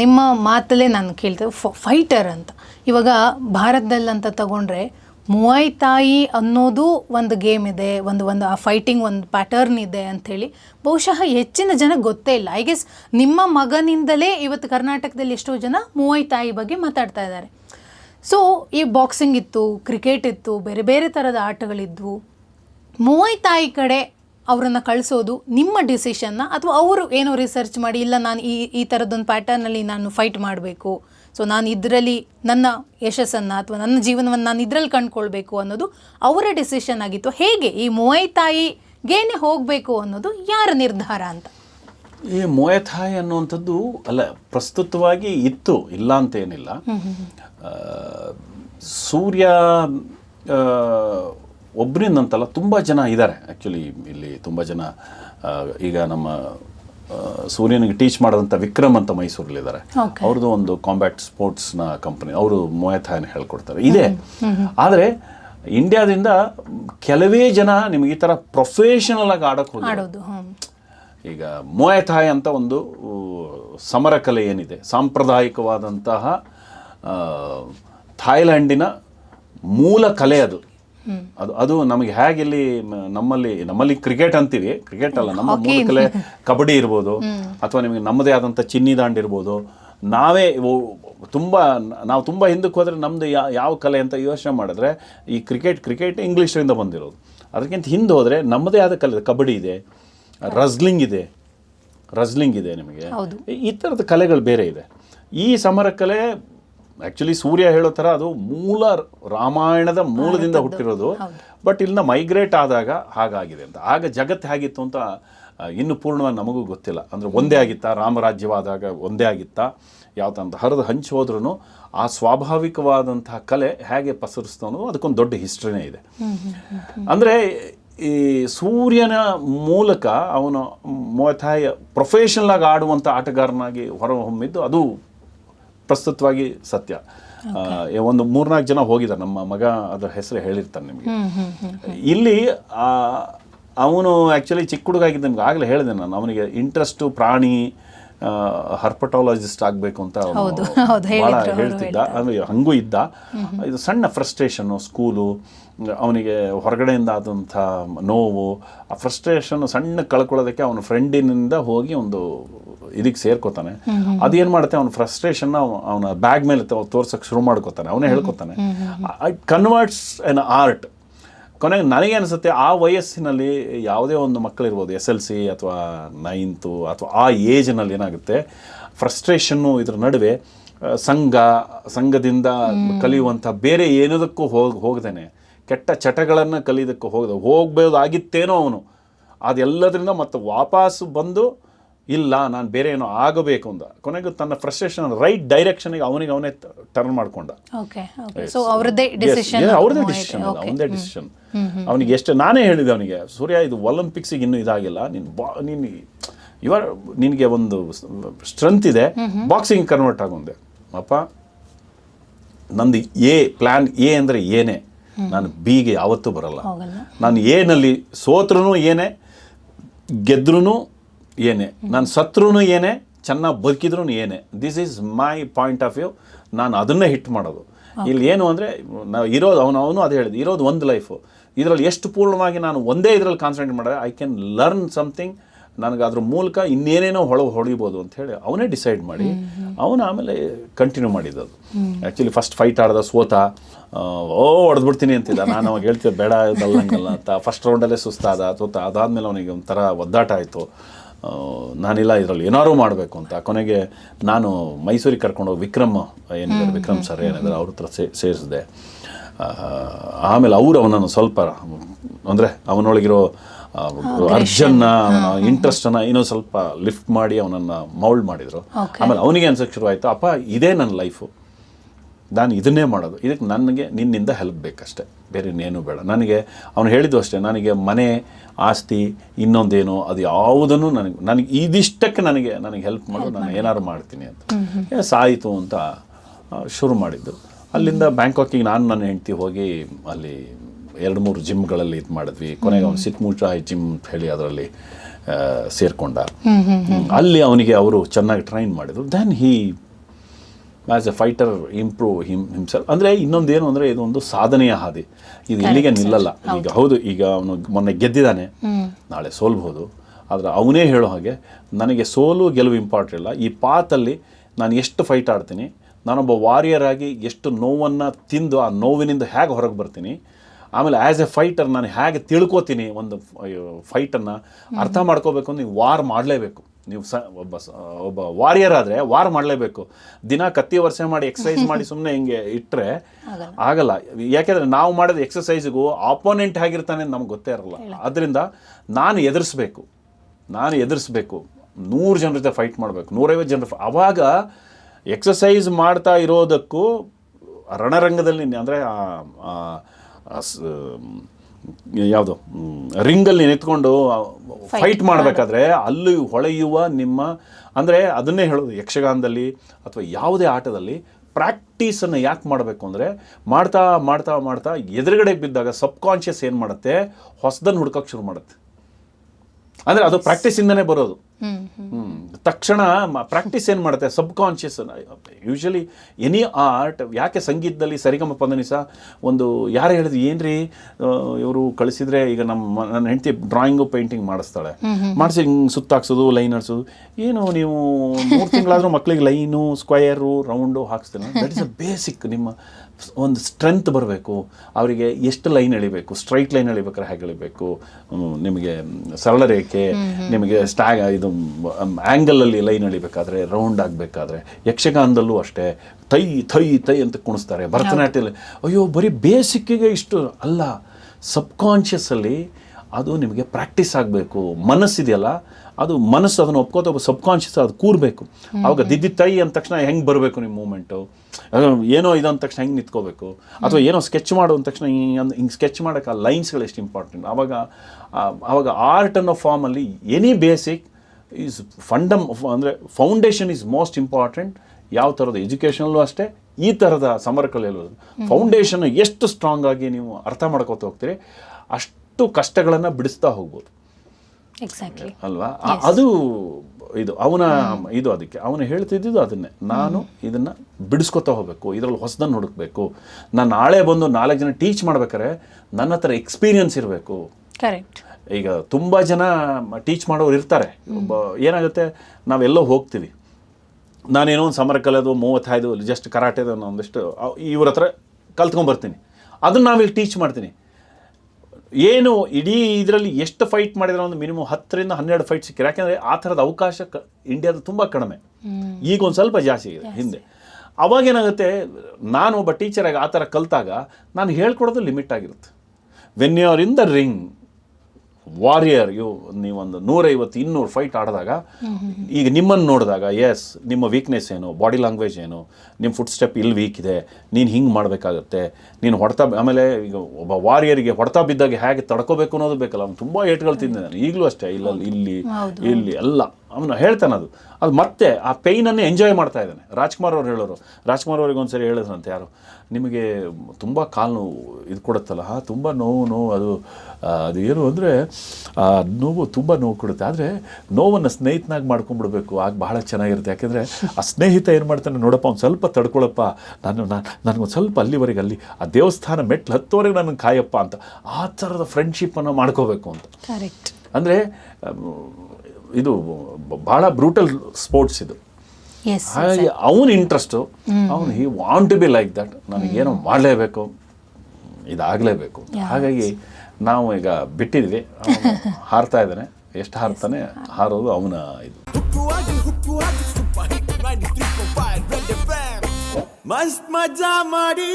ನಿಮ್ಮ ಮಾತಲ್ಲೇ ನಾನು ಕೇಳ್ತೇವೆ ಫೈಟರ್ ಅಂತ. ಇವಾಗ ಭಾರತದಲ್ಲಂತ ತಗೊಂಡ್ರೆ ಮುವಾಯ್ ತಾಯಿ ಅನ್ನೋದು ಒಂದು ಗೇಮ್ ಇದೆ, ಒಂದು ಒಂದು, ಆ ಫೈಟಿಂಗ್ ಒಂದು ಪ್ಯಾಟರ್ನ್ ಇದೆ ಅಂಥೇಳಿ ಬಹುಶಃ ಹೆಚ್ಚಿನ ಜನ ಗೊತ್ತೇ ಇಲ್ಲ. ಐ ಗೆಸ್ ನಿಮ್ಮ ಮಗನಿಂದಲೇ ಇವತ್ತು ಕರ್ನಾಟಕದಲ್ಲಿ ಎಷ್ಟೋ ಜನ ಮುವಾಯ್ ತಾಯಿ ಬಗ್ಗೆ ಮಾತಾಡ್ತಾ ಇದ್ದಾರೆ. ಸೊ ಈ ಬಾಕ್ಸಿಂಗ್ ಇತ್ತು ಕ್ರಿಕೆಟ್ ಇತ್ತು, ಬೇರೆ ಬೇರೆ ಥರದ ಆಟಗಳಿದ್ವು. ಮುವಾಯ್ ತಾಯಿ ಕಡೆ ಅವರನ್ನು ಕಳಿಸೋದು ನಿಮ್ಮ ಡಿಸಿಷನ್ನ ಅಥವಾ ಅವರು ಏನೋ ರಿಸರ್ಚ್ ಮಾಡಿ ಇಲ್ಲ ನಾನು ಈ ಈ ಥರದ್ದೊಂದು ಪ್ಯಾಟರ್ನಲ್ಲಿ ನಾನು ಫೈಟ್ ಮಾಡಬೇಕು. ಸೊ ನಾನು ಇದರಲ್ಲಿ ನನ್ನ ಯಶಸ್ಸನ್ನು ಅಥವಾ ನನ್ನ ಜೀವನವನ್ನು ನಾನು ಇದರಲ್ಲಿ ಕಂಡುಕೊಳ್ಬೇಕು ಅನ್ನೋದು ಅವರ ಡಿಸಿಷನ್ ಆಗಿತ್ತು. ಹೇಗೆ? ಈ ಮೊಯತಾಯಿಗೇನೆ ತಾಯಿಗೇನೆ ಹೋಗಬೇಕು ಅನ್ನೋದು ಯಾರ ನಿರ್ಧಾರ ಅಂತ? ಈ ಮೊಯಥಾಯ್ ಅನ್ನುವಂಥದ್ದು ಅಲ್ಲ ಪ್ರಸ್ತುತವಾಗಿ ಇತ್ತು ಇಲ್ಲ ಅಂತ ಏನಿಲ್ಲ. ಆ, ಸೂರ್ಯ ಆ, ಒಬ್ರಿಂದಂತಲ್ಲ ತುಂಬ ಜನ ಇದ್ದಾರೆ ಆ್ಯಕ್ಚುಲಿ ಇಲ್ಲಿ ತುಂಬ ಜನ ಈಗ ನಮ್ಮ ಸೂರ್ಯನಿಗೆ ಟೀಚ್ ಮಾಡಿದಂಥ ವಿಕ್ರಮ್ ಅಂತ ಮೈಸೂರಲ್ಲಿದ್ದಾರೆ. ಅವ್ರದ್ದು ಒಂದು ಕಾಂಬ್ಯಾಟ್ ಸ್ಪೋರ್ಟ್ಸ್ನ ಕಂಪನಿ ಅವರು ಮೊಯಥಾಯನ ಹೇಳ್ಕೊಡ್ತಾರೆ. ಇದೆ. ಆದರೆ ಇಂಡಿಯಾದಿಂದ ಕೆಲವೇ ಜನ ನಿಮಗೆ ಈ ಥರ ಪ್ರೊಫೆಷನಲ್ ಆಗಿ ಆಡೋಕೆ ಹೋಗೋದು ಈಗ ಮೊಯಥಾಯ್ ಅಂತ ಒಂದು ಸಮರ ಕಲೆ ಏನಿದೆ. ಸಾಂಪ್ರದಾಯಿಕವಾದಂತಹ ಥಾಯ್ಲ್ಯಾಂಡಿನ ಮೂಲ ಕಲೆ ಅದು. ಅದು ಅದು ನಮಗೆ ಹೇಗೆ ಇಲ್ಲಿ ನಮ್ಮಲ್ಲಿ ನಮ್ಮಲ್ಲಿ ಕ್ರಿಕೆಟ್ ಅಂತೀವಿ. ಕ್ರಿಕೆಟ್ ಅಲ್ಲ ನಮ್ಮ ಮೂಲ ಕಲೆ ಕಬಡ್ಡಿ ಇರ್ಬೋದು ಅಥವಾ ನಿಮಗೆ ನಮ್ಮದೇ ಆದಂಥ ಚಿನ್ನಿ ದಾಂಡ್ ಇರ್ಬೋದು. ನಾವೇ ತುಂಬ ನಾವು ತುಂಬ ಹಿಂದಕ್ಕೆ ಹೋದರೆ ನಮ್ಮದು ಯಾವ ಕಲೆ ಅಂತ ಯೋಚನೆ ಮಾಡಿದ್ರೆ ಈ ಕ್ರಿಕೆಟ್ ಕ್ರಿಕೆಟ್ ಇಂಗ್ಲೀಷರಿಂದ ಬಂದಿರೋದು. ಅದಕ್ಕಿಂತ ಹಿಂದೆ ಹೋದರೆ ನಮ್ಮದೇ ಆದ ಕಲೆ. ಕಬಡ್ಡಿ ಇದೆ ರಸ್ಲಿಂಗ್ ಇದೆ ರಸ್ಲಿಂಗ್ ಇದೆ ನಿಮಗೆ. ಈ ಥರದ ಕಲೆಗಳು ಬೇರೆ ಇದೆ. ಈ ಸಮರ ಕಲೆ ಆ್ಯಕ್ಚುಲಿ ಸೂರ್ಯ ಹೇಳೋ ಥರ ಅದು ಮೂಲ ರಾಮಾಯಣದ ಮೂಲದಿಂದ ಹುಟ್ಟಿರೋದು. ಬಟ್ ಇಲ್ಲಿನ ಮೈಗ್ರೇಟ್ ಆದಾಗ ಹಾಗಾಗಿದೆ ಅಂತ. ಆಗ ಜಗತ್ತು ಹೇಗಿತ್ತು ಅಂತ ಇನ್ನು ಪೂರ್ಣವಾಗಿ ನಮಗೂ ಗೊತ್ತಿಲ್ಲ. ಅಂದರೆ ಒಂದೇ ಆಗಿತ್ತಾ? ರಾಮರಾಜ್ಯವಾದಾಗ ಒಂದೇ ಆಗಿತ್ತಾ? ಯಾವ ಅಂತ. ಹರಿದು ಹಂಚಿ ಹೋದ್ರೂ ಆ ಸ್ವಾಭಾವಿಕವಾದಂತಹ ಕಲೆ ಹೇಗೆ ಪಸರಿಸ್ತು ಅನ್ನೋದು ಅದಕ್ಕೊಂದು ದೊಡ್ಡ ಹಿಸ್ಟ್ರಿನೇ ಇದೆ. ಅಂದರೆ ಈ ಸೂರ್ಯನ ಮೂಲಕ ಅವನು ಮೊಥಾಯ ಪ್ರೊಫೆಷನಲ್ ಆಗಿ ಆಡುವಂಥ ಆಟಗಾರನಾಗಿ ಹೊರಹೊಮ್ಮಿದ್ದು ಅದು ಪ್ರಸ್ತುತವಾಗಿ ಸತ್ಯ. ಒಂದು ಮೂರ್ನಾಲ್ಕು ಜನ ಹೋಗಿದ್ದಾರೆ. ನಮ್ಮ ಮಗ ಅದರ ಹೆಸರು ಹೇಳಿರ್ತಾನೆ ನಿಮಗೆ. ಇಲ್ಲಿ ಅವನು ಆ್ಯಕ್ಚುಲಿ ಚಿಕ್ಕ ಹುಡುಗ ಆಗಿದ್ದ ನಿಮ್ಗೆ ಆಗಲೇ ಹೇಳಿದೆ ನಾನು. ಅವನಿಗೆ ಇಂಟ್ರೆಸ್ಟು ಪ್ರಾಣಿ ಹರ್ಪಟಾಲಜಿಸ್ಟ್ ಆಗಬೇಕು ಅಂತ ಭಾಳ ಹೇಳ್ತಿದ್ದ. ಅಂದರೆ ಹಂಗೂ ಇದ್ದ. ಇದು ಸಣ್ಣ ಫ್ರಸ್ಟ್ರೇಷನ್ನು ಸ್ಕೂಲು ಅವನಿಗೆ ಹೊರಗಡೆಯಿಂದ ಆದಂಥ ನೋವು ಆ ಫ್ರಸ್ಟ್ರೇಷನ್ ಸಣ್ಣ ಕಳ್ಕೊಳ್ಳೋದಕ್ಕೆ ಅವನ ಫ್ರೆಂಡಿನಿಂದ ಹೋಗಿ ಒಂದು ಇದಕ್ಕೆ ಸೇರ್ಕೋತಾನೆ. ಅದೇನು ಮಾಡುತ್ತೆ? ಅವ್ನ ಫ್ರಸ್ಟ್ರೇಷನ್ನ ಅವನ ಬ್ಯಾಗ್ ಮೇಲೆ ತೋರ್ಸೋಕೆ ಶುರು ಮಾಡ್ಕೋತಾನೆ. ಅವನೇ ಹೇಳ್ಕೊತಾನೆ. ಇಟ್ ಕನ್ವರ್ಟ್ಸ್ ಎನ್ ಆರ್ಟ್ ಕೊನೆಗೆ ನನಗೆ ಅನಿಸುತ್ತೆ ಆ ವಯಸ್ಸಿನಲ್ಲಿ ಯಾವುದೇ ಒಂದು ಮಕ್ಕಳಿರ್ಬೋದು ಎಸ್ ಎಲ್ ಸಿ ಅಥವಾ ನೈನ್ತು ಅಥವಾ ಆ ಏಜ್ನಲ್ಲಿ ಏನಾಗುತ್ತೆ? ಫ್ರಸ್ಟ್ರೇಷನ್ನು ಇದ್ರ ನಡುವೆ ಸಂಘ ಸಂಘದಿಂದ ಕಲಿಯುವಂಥ ಬೇರೆ ಏನದಕ್ಕೂ ಹೋಗಿ ಹೋಗ್ದೇನೆ. ಕೆಟ್ಟ ಚಟಗಳನ್ನು ಕಲಿಯೋದಕ್ಕೂ ಹೋಗ್ದ ಹೋಗ್ಬೋದಾಗಿತ್ತೇನೋ ಅವನು. ಅದೆಲ್ಲದರಿಂದ ಮತ್ತೆ ವಾಪಸ್ಸು ಬಂದು ಇಲ್ಲ ನಾನು ಬೇರೆ ಏನೋ ಆಗಬೇಕು ಅಂದ. ಕೊನೆಗೆ ತನ್ನ ಫ್ರಸ್ಟ್ರೇಷನ್ ರೈಟ್ ಡೈರೆಕ್ಷನ್ಗೆ ಅವನಿಗೆ ಅವನೇ ಟರ್ನ್ ಮಾಡ್ಕೊಂಡ. ಅವ್ರದ್ದೇ ಡಿಸಿಷನ್ ಅವ್ರದೇ ಡಿಸಿಷನ್ ಅವನದೇ ಡಿಸಿಷನ್ ಅವನಿಗೆ ಎಷ್ಟು ನಾನೇ ಹೇಳಿದೆ ಅವನಿಗೆ ಸೂರ್ಯ ಇದು ಒಲಿಂಪಿಕ್ಸಿಗೆ ಇನ್ನೂ ಇದಾಗಿಲ್ಲ ನೀನು ಬಾ ನೀನು ಇವರ್ ನಿನಗೆ ಒಂದು ಸ್ಟ್ರೆಂತ್ ಇದೆ ಬಾಕ್ಸಿಂಗ್ ಕನ್ವರ್ಟ್ ಆಗೊಂದೆ ಅಪ್ಪ ನಂದು ಎ ಪ್ಲ್ಯಾನ್ ಎ ಅಂದರೆ ಏನೇ? ನಾನು ಬಿಗೆ ಯಾವತ್ತೂ ಬರಲ್ಲ. ನಾನು ಏನಲ್ಲಿ ಸೋತ್ರೂ ಏನೇ ಗೆದ್ರೂ ಏನೇ? ನಾನು ಸತ್ರೂ ಏನೇ ಚೆನ್ನಾಗಿ ಬದುಕಿದ್ರೂ ಏನೇ? This is my point of view ನಾನು ಅದನ್ನೇ ಹಿಟ್ ಮಾಡೋದು. ಇಲ್ಲಿ ಏನು ಅಂದರೆ ನಾವು ಇರೋದು ಅವನು ಅವನು ಅದು ಹೇಳಿದ. ಇರೋದು ಒಂದು ಲೈಫು ಇದರಲ್ಲಿ ಎಷ್ಟು ಪೂರ್ಣವಾಗಿ ನಾನು ಒಂದೇ ಇದರಲ್ಲಿ ಕಾನ್ಸಂಟ್ರೇಟ್ ಮಾಡಿದ್ರೆ ಐ ಕ್ಯಾನ್ ಲರ್ನ್ ಸಮಥಿಂಗ್ ನನಗೆ ಅದ್ರ ಮೂಲಕ ಇನ್ನೇನೇನೋ ಹೊಳ ಹೊಡಿಬೋದು ಅಂತ ಹೇಳಿ ಅವನೇ ಡಿಸೈಡ್ ಮಾಡಿ ಅವನು ಆಮೇಲೆ ಕಂಟಿನ್ಯೂ ಮಾಡಿದ್ದದು ಆ್ಯಕ್ಚುಲಿ ಫಸ್ಟ್ ಫೈಟ್ ಆಡ್ದ ಸೋತ ಓ ಹೊಡೆದ್ಬಿಡ್ತೀನಿ ಅಂತಿದ್ದ. ನಾನು ಅವಾಗ ಹೇಳ್ತೀವಿ ಬೇಡ ಇದಲ್ಲಂಗಲ್ಲ ಅಂತ. ಫಸ್ಟ್ ರೌಂಡಲ್ಲೇ ಸುಸ್ತಾದ ಸೋತ. ಅದಾದಮೇಲೆ ಅವನಿಗೆ ಒಂಥರ ಒದ್ದಾಟ ಆಯಿತು. ನಾನಿಲ್ಲ ಇದರಲ್ಲಿ. ಏನಾದ್ರು ಮಾಡಬೇಕು ಅಂತ. ಕೊನೆಗೆ ನಾನು ಮೈಸೂರಿಗೆ ಕರ್ಕೊಂಡೋಗಿ ವಿಕ್ರಮ್ ಏನಿದ್ದಾರೆ ವಿಕ್ರಮ್ ಸರ್ ಏನಿದ್ದಾರೆ ಅವ್ರ ಹತ್ರ ಸೇ ಸೇರಿಸಿದೆ. ಆಮೇಲೆ ಅವರು ಅವನನ್ನು ಸ್ವಲ್ಪ ಅಂದರೆ ಅವನೊಳಗಿರೋ ಅರ್ಜನ್ನ ಅವನ ಇಂಟ್ರೆಸ್ಟನ್ನು ಏನೋ ಸ್ವಲ್ಪ ಲಿಫ್ಟ್ ಮಾಡಿ ಅವನನ್ನು ಮೌಲ್ಡ್ ಮಾಡಿದರು. ಆಮೇಲೆ ಅವನಿಗೆ ಅನ್ಸಕ್ಕೆ ಶುರುವಾಯಿತು ಅಪ್ಪ ಇದೇ ನನ್ನ ಲೈಫು ನಾನು ಇದನ್ನೇ ಮಾಡೋದು. ಇದಕ್ಕೆ ನನಗೆ ನಿನ್ನಿಂದ ಹೆಲ್ಪ್ ಬೇಕಷ್ಟೆ. ಬೇರೆ ಇನ್ನೇನು ಬೇಡ. ನನಗೆ ಅವನು ಹೇಳಿದ್ದು ಅಷ್ಟೇ ನನಗೆ ಮನೆ ಆಸ್ತಿ ಇನ್ನೊಂದೇನೋ ಅದು ಯಾವುದನ್ನು ನನಗೆ ನನಗೆ ಇದಿಷ್ಟಕ್ಕೆ ನನಗೆ ನನಗೆ ಹೆಲ್ಪ್ ಮಾಡು ನಾನು ಏನಾದ್ರು ಮಾಡ್ತೀನಿ ಅಂತ. ಸಾಯಿತು ಅಂತ ಶುರು ಮಾಡಿದ್ದು. ಅಲ್ಲಿಂದ ಬ್ಯಾಂಕಾಕಿಗೆ ನಾನು ನನ್ನ ಹೆಂಡ್ತಿ ಹೋಗಿ ಅಲ್ಲಿ ಎರಡು ಮೂರು ಜಿಮ್ಗಳಲ್ಲಿ ಇದು ಮಾಡಿದ್ವಿ. ಕೊನೆಗೆ ಅವ್ನು ಸಿತ್ಮೂಟ ಜಿಮ್ ಅಂತ ಹೇಳಿ ಅದರಲ್ಲಿ ಸೇರಿಕೊಂಡ. ಅಲ್ಲಿ ಅವನಿಗೆ ಅವರು ಚೆನ್ನಾಗಿ ಟ್ರೈನ್ ಮಾಡಿದರು. Then he as a fighter improve him himself ಅಂದರೆ ಇನ್ನೊಂದೇನು ಅಂದರೆ ಇದೊಂದು ಸಾಧನೆಯ ಹಾದಿ. ಇದು ಇಲ್ಲಿಗೆ ನಿಲ್ಲಲ್ಲ. ಈಗ ಹೌದು ಈಗ ಅವನು ಮೊನ್ನೆ ಗೆದ್ದಿದ್ದಾನೆ. ನಾಳೆ ಸೋಲ್ಬೋದು ಆದರೆ ಅವನೇ ಹೇಳೋ ಹಾಗೆ ನನಗೆ ಸೋಲು ಗೆಲುವು ಇಂಪಾರ್ಟೆಂಟ್ ಇಲ್ಲ. ಈ ಪಾತಲ್ಲಿ ನಾನು ಎಷ್ಟು ಫೈಟ್ ಆಡ್ತೀನಿ ನಾನೊಬ್ಬ ವಾರಿಯರ್ ಆಗಿ ಎಷ್ಟು ನೋವನ್ನು ತಿಂದು ಆ ನೋವಿನಿಂದ ಹೇಗೆ ಹೊರಗೆ ಬರ್ತೀನಿ ಆಮೇಲೆ ಆ್ಯಸ್ ಎ ಫೈಟರ್ ನಾನು ಹೇಗೆ ತಿಳ್ಕೊತೀನಿ ಒಂದು ಫೈಟನ್ನು ಅರ್ಥ ಮಾಡ್ಕೋಬೇಕು ಅಂದ್ರೆ ನೀವು ವಾರ್ ಮಾಡಲೇಬೇಕು. ನೀವು ಸ ಒಬ್ಬ ಒಬ್ಬ ವಾರಿಯರ್ ಆದರೆ ವಾರ್ ಮಾಡಲೇಬೇಕು. ದಿನ ಕತ್ತಿ ವರ್ಷ ಮಾಡಿ ಎಕ್ಸಸೈಸ್ ಮಾಡಿ ಸುಮ್ಮನೆ ಹಿಂಗೆ ಇಟ್ಟರೆ ಆಗಲ್ಲ. ಯಾಕೆಂದರೆ ನಾವು ಮಾಡಿದ ಎಕ್ಸಸೈಸ್ಗೂ ಆಪೋನೆಂಟ್ ಆಗಿರ್ತಾನೆ ನಮ್ಗೆ ಗೊತ್ತೇ ಇರಲ್ಲ. ಅದರಿಂದ ನಾನು ಎದುರಿಸ್ಬೇಕು. ನಾನು ಎದುರಿಸ್ಬೇಕು. ನೂರು ಜನರ ಜೊತೆ ಫೈಟ್ ಮಾಡಬೇಕು. ನೂರೈವತ್ತು ಜನರ ಅವಾಗ ಎಕ್ಸಸೈಸ್ ಮಾಡ್ತಾ ಇರೋದಕ್ಕೂ ರಣರಂಗದಲ್ಲಿ ಅಂದರೆ ಯಾವುದು? ರಿಂಗಲ್ಲಿ ನಿಂತ್ಕೊಂಡು ಫೈಟ್ ಮಾಡಬೇಕಾದ್ರೆ ಅಲ್ಲಿ ಹೊಳೆಯುವ ನಿಮ್ಮ ಅಂದರೆ ಅದನ್ನೇ ಹೇಳೋದು ಯಕ್ಷಗಾನದಲ್ಲಿ ಅಥವಾ ಯಾವುದೇ ಆಟದಲ್ಲಿ ಪ್ರಾಕ್ಟೀಸನ್ನು ಯಾಕೆ ಮಾಡಬೇಕು ಅಂದರೆ ಮಾಡ್ತಾ ಮಾಡ್ತಾ ಮಾಡ್ತಾ ಎದುರುಗಡೆ ಬಿದ್ದಾಗ ಸಬ್ ಕಾನ್ಷಿಯಸ್ ಏನು ಮಾಡುತ್ತೆ? ಹೊಸದನ್ನು ಹುಡ್ಕೋಕೆ ಶುರು ಮಾಡುತ್ತೆ. ಅಂದರೆ ಅದು ಪ್ರಾಕ್ಟೀಸಿಂದನೇ ಬರೋದು. ಹ್ಮ್. ತಕ್ಷಣ ಪ್ರಾಕ್ಟೀಸ್ ಏನು ಮಾಡುತ್ತೆ? Subconscious usually any art ಯಾಕೆ ಸಂಗೀತದಲ್ಲಿ ಸರಿಗಮ ಪಂದನಿಸ ಒಂದು ಯಾರು ಹೇಳಿದ್ರು ಏನ್ರಿ ಇವರು ಕಳಿಸಿದ್ರೆ ಈಗ ನಮ್ಮ ನನ್ನ ಹೆಂಡತಿ ಡ್ರಾಯಿಂಗು ಪೇಂಟಿಂಗ್ ಮಾಡಿಸ್ತಾಳೆ. ಮಾಡಿಸಿ ಹಿಂಗೆ ಸುತ್ತಾಕ್ಸೋದು ಲೈನ್ ಆಡಿಸೋದು. ಏನು ನೀವು ಮೂರು ತಿಂಗಳಾದರೂ ಮಕ್ಕಳಿಗೆ ಲೈನು ಸ್ಕ್ವಯರು ರೌಂಡು ಹಾಕ್ಸ್ತೀನಿ ದಟ್ ಇಸ್ ಅ ಬೇಸಿಕ್ ನಿಮ್ಮ ಒಂದು ಸ್ಟ್ರೆಂತ್ ಬರಬೇಕು ಅವರಿಗೆ ಎಷ್ಟು ಲೈನ್ ಎಳಿಬೇಕು ಸ್ಟ್ರೈಟ್ ಲೈನ್ ಎಳಿಬೇಕಾದ್ರೆ ಹೇಗೆ ಎಳಿಬೇಕು ನಿಮಗೆ ಸರಳ ರೇಖೆ ನಿಮಗೆ ಸ್ಟ್ಯಾಗ್ ಇದು ಆ್ಯಂಗಲಲ್ಲಿ ಲೈನ್ ಎಳಿಬೇಕಾದ್ರೆ ರೌಂಡ್ ಆಗಬೇಕಾದ್ರೆ ಯಕ್ಷಗಾನದಲ್ಲೂ ಅಷ್ಟೇ ತೈ ಥೈ ತೈ ಅಂತ ಕುಣಿಸ್ತಾರೆ. ಭರತನಾಟ್ಯದಲ್ಲಿ ಅಯ್ಯೋ ಬರೀ ಬೇಸಿಕ್ಕಿಗೆ ಇಷ್ಟು ಅಲ್ಲ ಸಬ್ಕಾನ್ಷಿಯಸ್ಸಲ್ಲಿ ಅದು ನಿಮಗೆ ಪ್ರಾಕ್ಟೀಸ್ ಆಗಬೇಕು. ಮನಸ್ಸಿದೆಯಲ್ಲ ಅದು ಮನಸ್ಸು ಅದನ್ನು ಒಪ್ಕೋತ ಒಬ್ಬ ಕಾನ್ಷಿಯಸ್ ಅದು ಕೂರಬೇಕು. ಅವಾಗ ದಿದ್ದಿ ತೈ ಅಂದ ತಕ್ಷಣ ಹೆಂಗೆ ಬರಬೇಕು ನಿಮ್ಮ ಮೂಮೆಂಟು ಏನೋ ಇದು ಅಂದ ತಕ್ಷಣ ಹೆಂಗೆ ನಿಂತ್ಕೋಬೇಕು? ಅಥವಾ ಏನೋ ಸ್ಕೆಚ್ ಮಾಡೋ ಅಂದ ತಕ್ಷಣ ಹಿಂಗೆ ಹಿಂಗೆ ಸ್ಕೆಚ್ ಮಾಡೋಕೆ ಆ ಲೈನ್ಸ್ಗಳು ಎಷ್ಟು ಇಂಪಾರ್ಟೆಂಟ್ ಆವಾಗ ಆ, ಆವಾಗ ಆರ್ಟ್ ಅನ್ನೋ ಫಾರ್ಮಲ್ಲಿ ಎನಿ ಬೇಸಿಕ್ ಈಸ್ ಫಂಡಮ್ ಅಂದರೆ ಫೌಂಡೇಶನ್ ಈಸ್ ಮೋಸ್ಟ್ ಇಂಪಾರ್ಟೆಂಟ್ ಯಾವ ಥರದ ಎಜುಕೇಷನಲ್ಲೂ ಅಷ್ಟೇ ಈ ಥರದ ಸಮರ ಕಲೆಯಲ್ಲೂ ಫೌಂಡೇಶನ್ ಎಷ್ಟು ಸ್ಟ್ರಾಂಗ್ ಆಗಿ ನೀವು ಅರ್ಥ ಮಾಡ್ಕೋತ ಹೋಗ್ತೀರಿ ಅಷ್ಟು ಕಷ್ಟಗಳನ್ನು ಬಿಡಿಸ್ತಾ ಹೋಗ್ಬೋದು. ಅಲ್ವಾ? ಅದು ಇದು ಅವನ ಇದು ಅದಕ್ಕೆ. ಅವನು ಹೇಳ್ತಿದ್ದಿದ್ದು ಅದನ್ನೇ. ನಾನು ಇದನ್ನ ಬಿಡಿಸ್ಕೊತಾ ಹೋಗಬೇಕು ಇದರಲ್ಲಿ ಹೊಸದನ್ನು ಹುಡುಕ್ಬೇಕು. ನಾನು ನಾಳೆ ಬಂದು ನಾಲ್ಕು ಜನ ಟೀಚ್ ಮಾಡ್ಬೇಕಾರೆ ನನ್ನ ಹತ್ರ ಎಕ್ಸ್ಪೀರಿಯನ್ಸ್ ಇರಬೇಕು. ಕರೆಕ್ಟ್ ಈಗ ತುಂಬ ಜನ ಟೀಚ್ ಮಾಡೋರು ಇರ್ತಾರೆ. ಏನಾಗುತ್ತೆ? ನಾವೆಲ್ಲೋ ಹೋಗ್ತೀವಿ. ನಾನೇನೋ ಒಂದು ಸಮರ ಕಲಿಯೋದು ಮೂವತ್ತೈದು ಜಸ್ಟ್ ಕರಾಟೆದು ಅನ್ನೋ ಒಂದಿಷ್ಟು ಇವ್ರ ಹತ್ರ ಕಲ್ತ್ಕೊಂಬರ್ತೀನಿ ಅದನ್ನು ನಾವಿಲ್ಲಿ ಟೀಚ್ ಮಾಡ್ತೀನಿ. ಏನು ಇಡೀ ಇದರಲ್ಲಿ ಎಷ್ಟು ಫೈಟ್ ಮಾಡಿದ್ರೆ ಒಂದು ಮಿನಿಮಮ್ ಹತ್ತರಿಂದ ಹನ್ನೆರಡು ಫೈಟ್ ಸಿಕ್ಕಿದೆ ಯಾಕೆಂದರೆ ಆ ಥರದ ಅವಕಾಶ ಕ ಇಂಡಿಯಾದ ತುಂಬ ಕಡಿಮೆ. ಈಗ ಒಂದು ಸ್ವಲ್ಪ ಜಾಸ್ತಿ ಇದೆ ಹಿಂದೆ. ಅವಾಗೇನಾಗುತ್ತೆ ನಾನು ಒಬ್ಬ ಟೀಚರಾಗಿ ಆ ಥರ ಕಲಿತಾಗ ನಾನು ಹೇಳ್ಕೊಡೋದು ಲಿಮಿಟ್ ಆಗಿರುತ್ತೆ. When you are in the ring warrior you ನೀವೊಂದು ನೂರೈವತ್ತು ಇನ್ನೂರು ಫೈಟ್ ಆಡಿದಾಗ ಈಗ ನಿಮ್ಮನ್ನು ನೋಡಿದಾಗ ಎಸ್ ನಿಮ್ಮ ವೀಕ್ನೆಸ್ ಏನು ಬಾಡಿ ಲ್ಯಾಂಗ್ವೇಜ್ ಏನು ನಿಮ್ಮ ಫುಡ್ ಸ್ಟೆಪ್ ಇಲ್ಲಿ ವೀಕ್ ಇದೆ ನೀನು ಹಿಂಗೆ ಮಾಡಬೇಕಾಗತ್ತೆ ನೀನು ಹೊಡೆತ ಆಮೇಲೆ ಈಗ ಒಬ್ಬ ವಾರಿಯರಿಗೆ ಹೊಡೆತ ಬಿದ್ದಾಗ ಹೇಗೆ ತಡ್ಕೋಬೇಕು ಅನ್ನೋದು ಬೇಕಲ್ಲ ಅವ್ನು ತುಂಬ ಏಟ್ಗಳು ತಿಂದೆ ನಾನು ಈಗಲೂ ಅಷ್ಟೇ ಇಲ್ಲಲ್ಲಿ ಇಲ್ಲಿ ಇಲ್ಲಿ ಎಲ್ಲ. ಅವನು ಹೇಳ್ತಾನೆ ಅದು. ಅದು ಮತ್ತೆ ಆ ಪೇಯ್ನನ್ನೇ ಎಂಜಾಯ್ ಮಾಡ್ತಾ ಇದ್ದಾನೆ. ರಾಜ್ಕುಮಾರ್ ಅವ್ರು ಹೇಳೋರು. ರಾಜ್ಕುಮಾರ್ ಅವ್ರಿಗೆ ಒಂದ್ಸರಿ ಹೇಳಿದ್ರಂತೆ ಯಾರು ನಿಮಗೆ ತುಂಬ ಕಾಲು ನೋವು ಇದು ಕೊಡುತ್ತಲ್ಲ? ತುಂಬ ನೋವು ನೋವು ಅದು ಅದು ಏನು ಅಂದರೆ ನೋವು ತುಂಬ ನೋವು ಕೊಡುತ್ತೆ. ಆದರೆ ನೋವನ್ನು ಸ್ನೇಹಿತನಾಗಿ ಮಾಡ್ಕೊಂಡ್ಬಿಡ್ಬೇಕು. ಆಗ ಬಹಳ ಚೆನ್ನಾಗಿರುತ್ತೆ. ಯಾಕೆಂದರೆ ಆ ಸ್ನೇಹಿತ ಏನು ಮಾಡ್ತಾನೆ ನೋಡಪ್ಪ ಅವ್ನು ಸ್ವಲ್ಪ ತಡ್ಕೊಳಪ್ಪ. ನಾನು ನಾನು ನನಗೊಂದು ಸ್ವಲ್ಪ ಅಲ್ಲಿವರೆಗೆ ಅಲ್ಲಿ ಆ ದೇವಸ್ಥಾನ ಮೆಟ್ಲು ಹತ್ತುವರೆಗೆ ನನಗೆ ಕಾಯಪ್ಪ ಅಂತ. ಆ ಥರದ ಫ್ರೆಂಡ್ಶಿಪ್ಪನ್ನು ಮಾಡ್ಕೋಬೇಕು ಅಂತ. ಕರೆಕ್ಟ್ ಅಂದರೆ ಇದು ಭಾಳ ಬ್ರೂಟಲ್ ಸ್ಪೋರ್ಟ್ಸ್ ಇದು. ಹಾಗಾಗಿ ಅವನ ಇಂಟ್ರೆಸ್ಟು ಅವನು he want to be like that ನನಗೇನೋ ಮಾಡಲೇಬೇಕು ಇದಾಗಲೇಬೇಕು. ಹಾಗಾಗಿ ನಾವು ಈಗ ಬಿಟ್ಟಿದ್ವಿ. ಹಾರ್ತಾ ಇದ್ದಾನೆ. ಎಷ್ಟು ಹಾರ್ತಾನೆ ಹಾರೋದು ಅವನ ಇದು. ಹುಕ್ಕುವಾಗಿ ಹುಕ್ಕುವಾಗಿ ಸೂಪರ್ ಹಿಟ್ 93.5 ರೆಡ್ ಎಫ್ಎಂ ಮಸ್ತ್ ಮಜಾ ಮಾಡಿ.